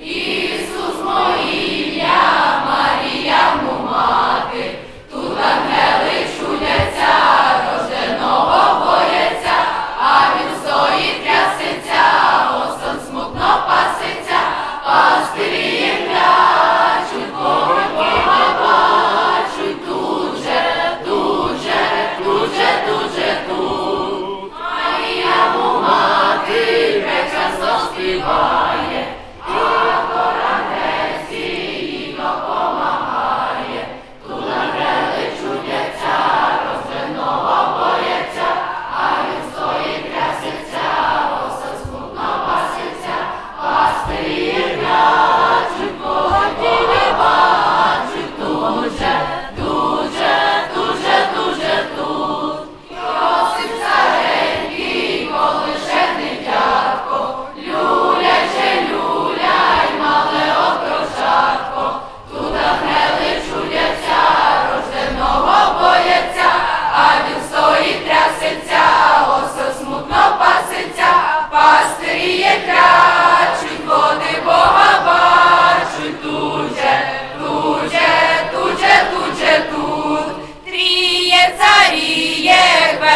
Ісус мої, ім'я, Марія мати, тут ангели чудяться, рожденого бояться, а він стоїть трясеться, осон смутно паситься, пастирі плячуть, пороги бачуть, тут же, тут же, тут же, тут же, тут. Марія мати, прекрасно співає.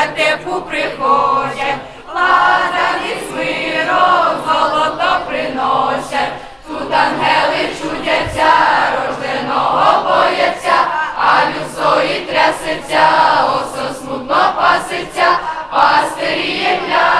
вертепу приходять, лазар і свиром золото приносять, тут ангели чудяться, рожденого бояться, а люсої трясеться, осо смутно паситься, пастирі являється.